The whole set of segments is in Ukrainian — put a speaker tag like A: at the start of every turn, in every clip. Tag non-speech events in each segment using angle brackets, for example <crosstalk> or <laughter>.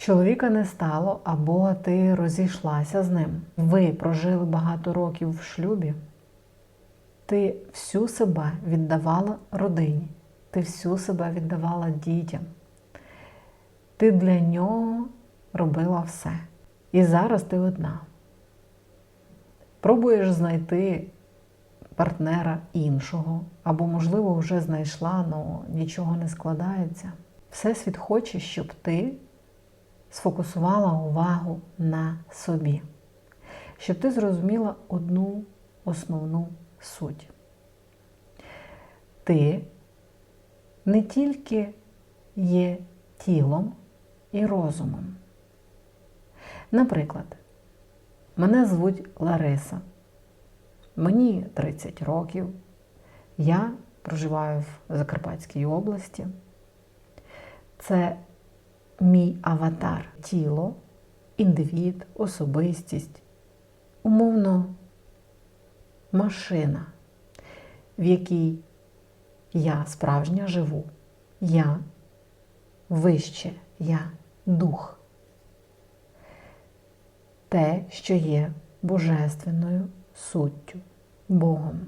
A: Чоловіка не стало, або ти розійшлася з ним. Ви прожили багато років в шлюбі. Ти всю себе віддавала родині, ти всю себе віддавала дітям. Ти для нього робила все. І зараз ти одна. Пробуєш знайти партнера іншого, або, можливо, вже знайшла, але нічого не складається. Всесвіт хоче, щоб ти сфокусувала увагу на собі, щоб ти зрозуміла одну основну суть. Ти не тільки є тілом і розумом. Наприклад, мене звуть Лариса, мені 30 років, я проживаю в Закарпатській області. Це мій аватар, тіло, індивід, особистість, умовно, машина, в якій я справжня живу, я вище, я дух. Те, що є божественною суттю, Богом.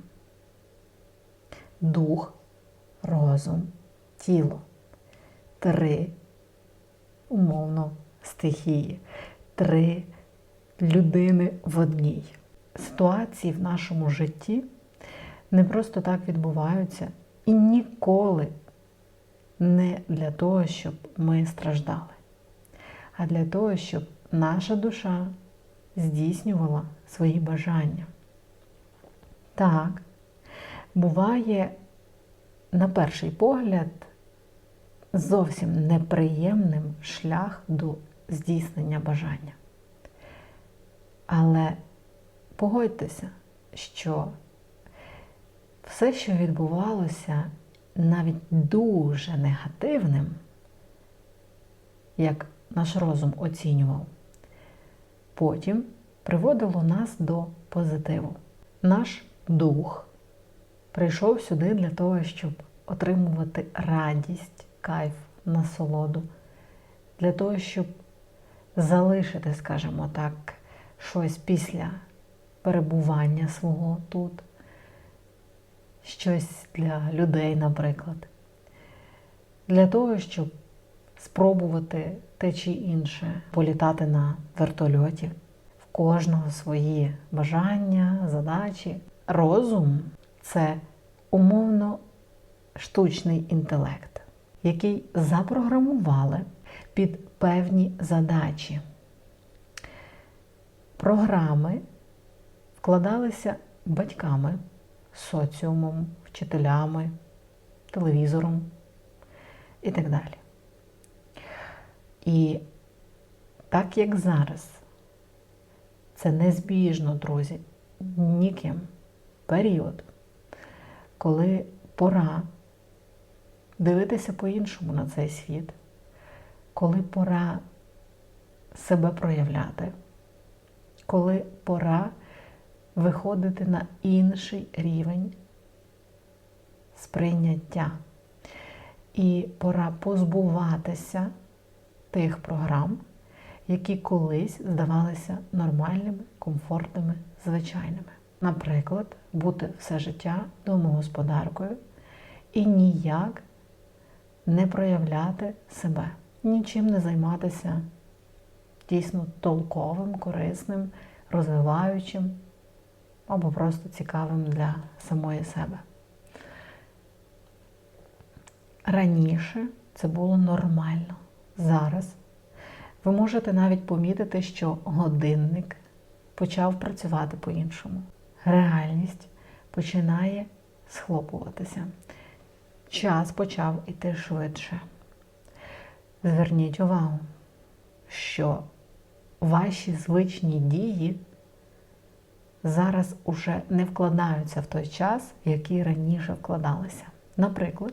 A: Дух, розум, тіло. Три умовно стихії, три людини в одній. Ситуації в нашому житті не просто так відбуваються і ніколи не для того, щоб ми страждали, а для того, щоб наша душа здійснювала свої бажання. Так, буває, на перший погляд, зовсім неприємним шлях до здійснення бажання. Але погодьтеся, що все, що відбувалося навіть дуже негативним, як наш розум оцінював, потім приводило нас до позитиву. Наш дух прийшов сюди для того, щоб отримувати радість, кайф, насолоду, для того, щоб залишити, скажімо так, щось після перебування свого тут, щось для людей, наприклад, для того, щоб спробувати те чи інше, політати на вертольоті. В кожного свої бажання, задачі. Розум це умовно штучний інтелект, який запрограмували під певні задачі. Програми вкладалися батьками, соціумом, вчителями, телевізором і так далі. І так як зараз, це незбіжно, друзі, ніким період, коли пора дивитися по-іншому на цей світ, коли пора себе проявляти, коли пора виходити на інший рівень сприйняття. І пора позбуватися тих програм, які колись здавалися нормальними, комфортними, звичайними. Наприклад, бути все життя домогосподаркою і ніяк не проявляти себе, нічим не займатися дійсно толковим, корисним, розвиваючим або просто цікавим для самої себе. Раніше це було нормально. Зараз ви можете навіть помітити, що годинник почав працювати по-іншому. Реальність починає схлопуватися. Час почав іти швидше. Зверніть увагу, що ваші звичні дії зараз уже не вкладаються в той час, який раніше вкладалися. Наприклад,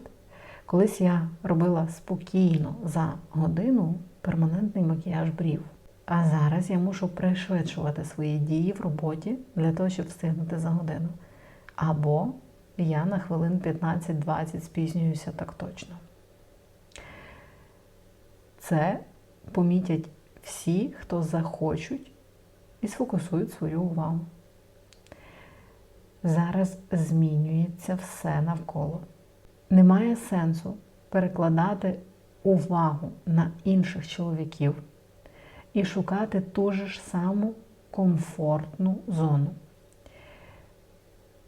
A: колись я робила спокійно за годину перманентний макіяж брів. А зараз я мушу пришвидшувати свої дії в роботі для того, щоб встигнути за годину. Або я на хвилин 15-20 спізнююся так точно. Це помітять всі, хто захочуть і сфокусують свою увагу. Зараз змінюється все навколо. Немає сенсу перекладати увагу на інших чоловіків і шукати ту ж саму комфортну зону.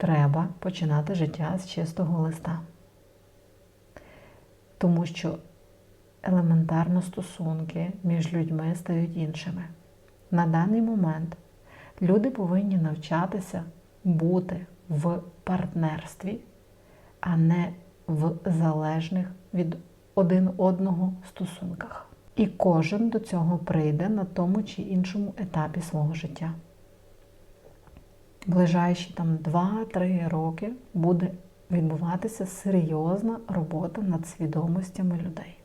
A: Треба починати життя з чистого листа. Тому що елементарно стосунки між людьми стають іншими. На даний момент люди повинні навчатися бути в партнерстві, а не в залежних від один одного стосунках. І кожен до цього прийде на тому чи іншому етапі свого життя. Ближайші там 2-3 роки буде відбуватися серйозна робота над свідомостями людей.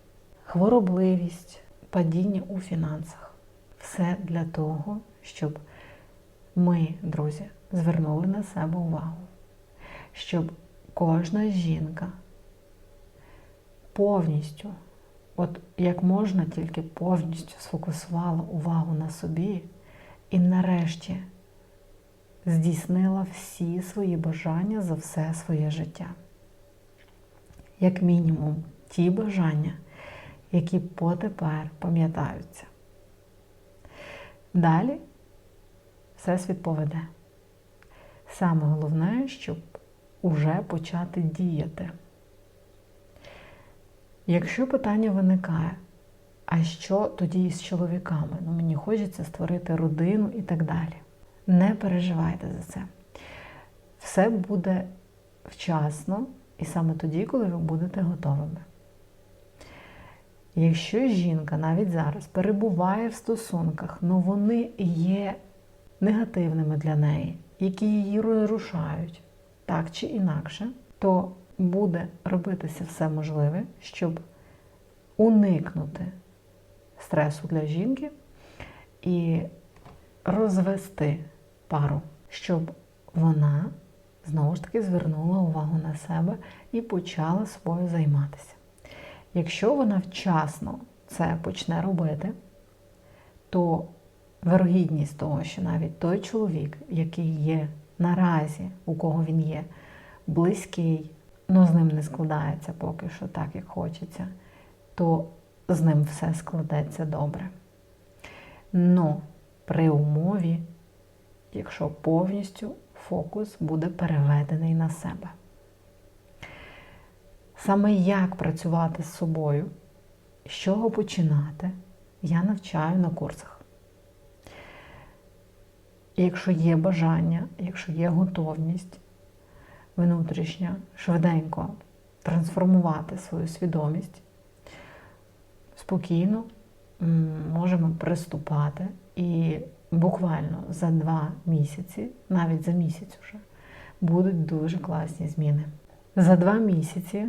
A: Хворобливість, падіння у фінансах. Все для того, щоб ми, друзі, звернули на себе увагу, щоб кожна жінка повністю, от як можна тільки повністю сфокусувала увагу на собі і нарешті здійснила всі свої бажання за все своє життя. Як мінімум, ті бажання, які потепер пам'ятаються. Далі Всесвіт поведе. Саме головне, щоб уже почати діяти. Якщо питання виникає, а що тоді з чоловіками? Ну, мені хочеться створити родину і так далі. Не переживайте за це. Все буде вчасно і саме тоді, коли ви будете готовими. Якщо жінка навіть зараз перебуває в стосунках, але вони є негативними для неї, які її розрушають так чи інакше, то буде робитися все можливе, щоб уникнути стресу для жінки і розвести пару, щоб вона знову ж таки звернула увагу на себе і почала собою займатися. Якщо вона вчасно це почне робити, то вирогідність того, що навіть той чоловік, який є наразі, у кого він є, близький, але з ним не складається поки що так, як хочеться, то з ним все складеться добре. Но при умові, якщо повністю фокус буде переведений на себе. Саме як працювати з собою, з чого починати, я навчаю на курсах. І якщо є бажання, якщо є готовність внутрішня, швиденько трансформувати свою свідомість, спокійно можемо приступати і буквально за два місяці, навіть за місяць вже, будуть дуже класні зміни. За два місяці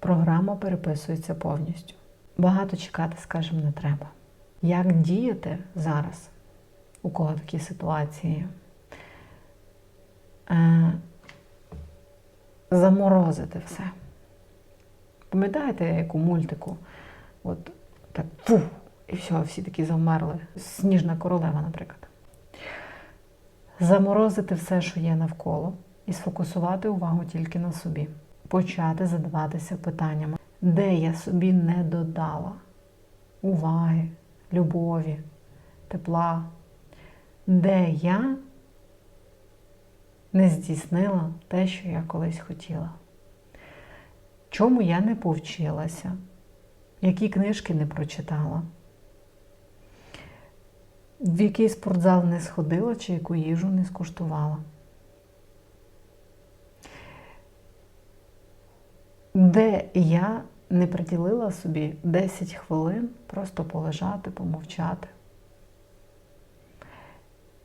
A: програма переписується повністю. Багато чекати, скажімо, не треба. Як діяти зараз, у кого такі ситуації? Е, заморозити все. Пам'ятаєте, як у мультику? От так фу, і все, всі такі завмерли. Сніжна королева, наприклад. Заморозити все, що є навколо, і сфокусувати увагу тільки на собі. Почати задаватися питаннями, де я собі не додала уваги, любові, тепла, де я не здійснила те, що я колись хотіла. Чому я не повчилася, які книжки не прочитала, в який спортзал не сходила чи яку їжу не скуштувала. Де я не приділила собі 10 хвилин просто полежати, помовчати.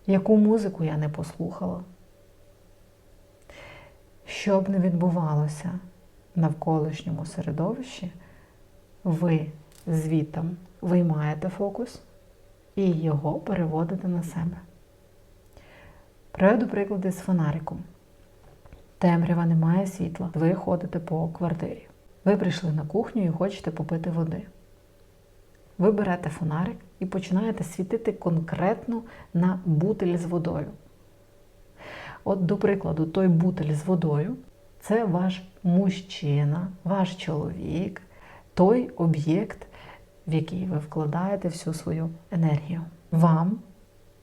A: Яку музику я не послухала? Що б не відбувалося в навколишньому середовищі, ви звітом виймаєте фокус і його переводите на себе. Приведу приклади з фонариком. Темрява немає світла. Ви ходите по квартирі. Ви прийшли на кухню і хочете попити води. ви берете фонарик і починаєте світити конкретно на бутиль з водою. От, до прикладу, той бутиль з водою це ваш мужчина, ваш чоловік, той об'єкт, в який ви вкладаєте всю свою енергію. Вам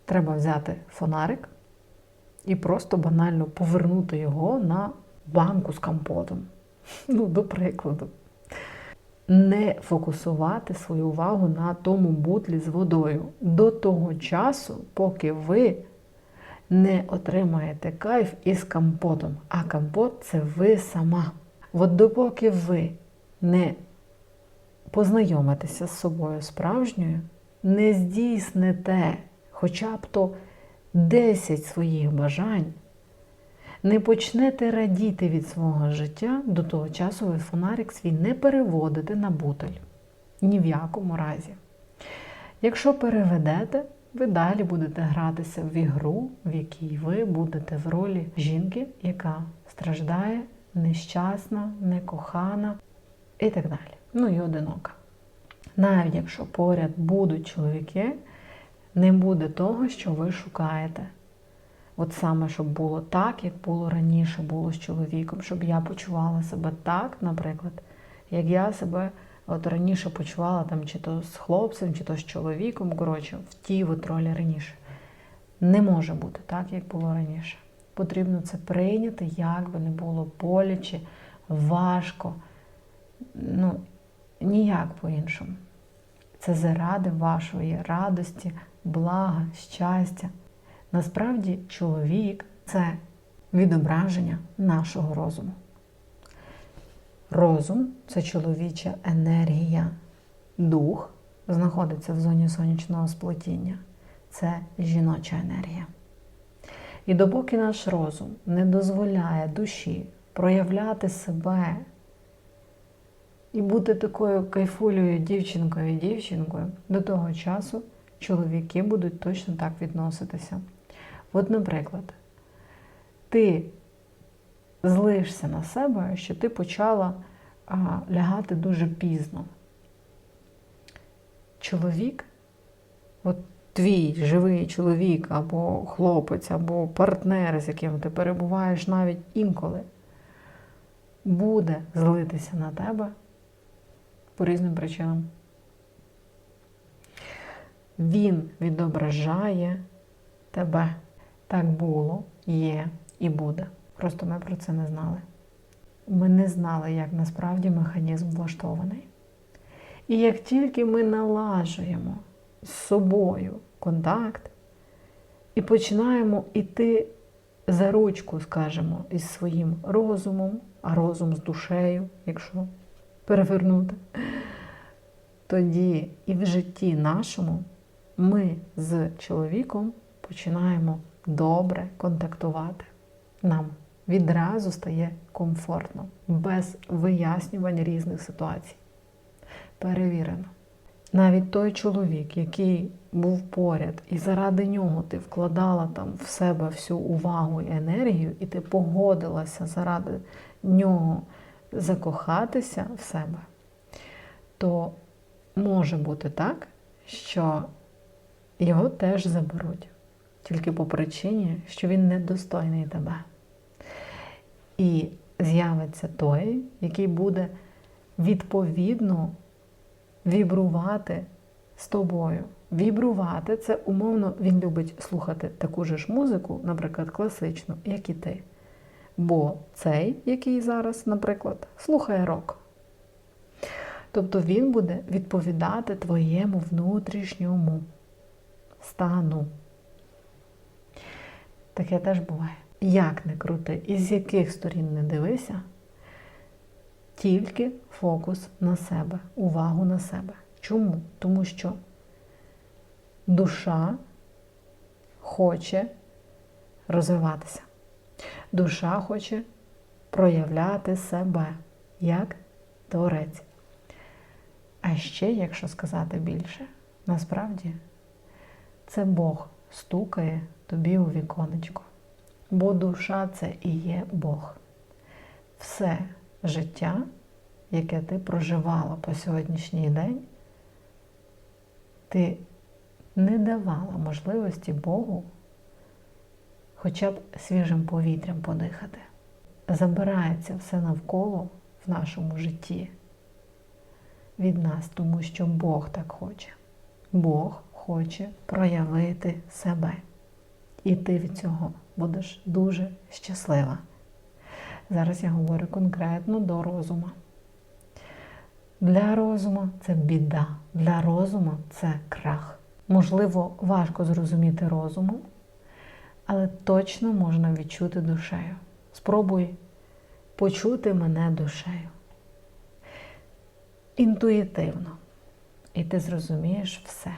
A: треба взяти фонарик і просто банально повернути його на банку з компотом. <laughs> Ну, до прикладу. Не фокусувати свою увагу на тому бутлі з водою до того часу, поки ви не отримаєте кайф із компотом. А компот це ви сама. От допоки ви не познайомитеся з собою справжньою, не здійсните хоча б то 10 своїх бажань, не почнете радіти від свого життя, до того часу ви фонарик свій не переводите на бутиль. Ні в якому разі. Якщо переведете, ви далі будете гратися в ігру, в якій ви будете в ролі жінки, яка страждає, нещасна, некохана і так далі. Ну і одинока. Навіть якщо поряд будуть чоловіки, не буде того, що ви шукаєте. От саме, щоб було так, як було раніше, було з чоловіком, щоб я почувала себе так, наприклад, як я себе от раніше почувала там, чи то з хлопцем, чи то з чоловіком, коротше, в тій от ролі раніше. Не може бути так, як було раніше. Потрібно це прийняти, як би не було боляче, важко. Ну, ніяк по-іншому. Це заради вашої радості, блага, щастя. Насправді, чоловік це відображення нашого розуму. Розум це чоловіча енергія, дух знаходиться в зоні сонячного сплетіння. Це жіноча енергія. І допоки наш розум не дозволяє душі проявляти себе і бути такою кайфулею дівчинкою і дівчинкою, до того часу чоловіки будуть точно так відноситися. От, наприклад, ти злишся на себе, що ти почала а, лягати дуже пізно. Чоловік, от твій живий чоловік, або хлопець, або партнер, з яким ти перебуваєш навіть інколи, буде злитися на тебе по різним причинам. Він відображає тебе. Так було, є і буде. Просто ми про це не знали. Ми не знали, як насправді механізм влаштований. І як тільки ми налажуємо з собою контакт і починаємо йти за ручку, скажімо, із своїм розумом, а розум з душею, якщо перевернути, тоді і в житті нашому ми з чоловіком починаємо добре контактувати. Нам відразу стає комфортно, без вияснювань різних ситуацій. Перевірено. Навіть той чоловік, який був поряд, і заради нього ти вкладала там в себе всю увагу і енергію, і ти погодилася заради нього закохатися в себе, то може бути так, що його теж заберуть. Тільки по причині, що він недостойний тебе. І з'явиться той, який буде відповідно вібрувати з тобою. Вібрувати це умовно, він любить слухати таку ж музику, наприклад, класичну, як і ти. Бо цей, який зараз, наприклад, слухає рок. Тобто він буде відповідати твоєму внутрішньому стану. Таке теж буває. Як не крути, і з яких сторін не дивися, тільки фокус на себе, увагу на себе. Чому? Тому що душа хоче розвиватися. Душа хоче проявляти себе як творець. А ще, якщо сказати більше, насправді це Бог стукає тобі у віконечко. Бо душа це і є Бог. Все життя, яке ти проживала по сьогоднішній день, ти не давала можливості Богу хоча б свіжим повітрям подихати. Забирається все навколо в нашому житті від нас, тому що Бог так хоче. Бог хоче проявити себе. І ти від цього будеш дуже щаслива. Зараз я говорю конкретно до розуму. Для розуму це біда, для розуму це крах. Можливо, важко зрозуміти розумом, але точно можна відчути душею. Спробуй почути мене душею. Інтуїтивно. І ти зрозумієш все.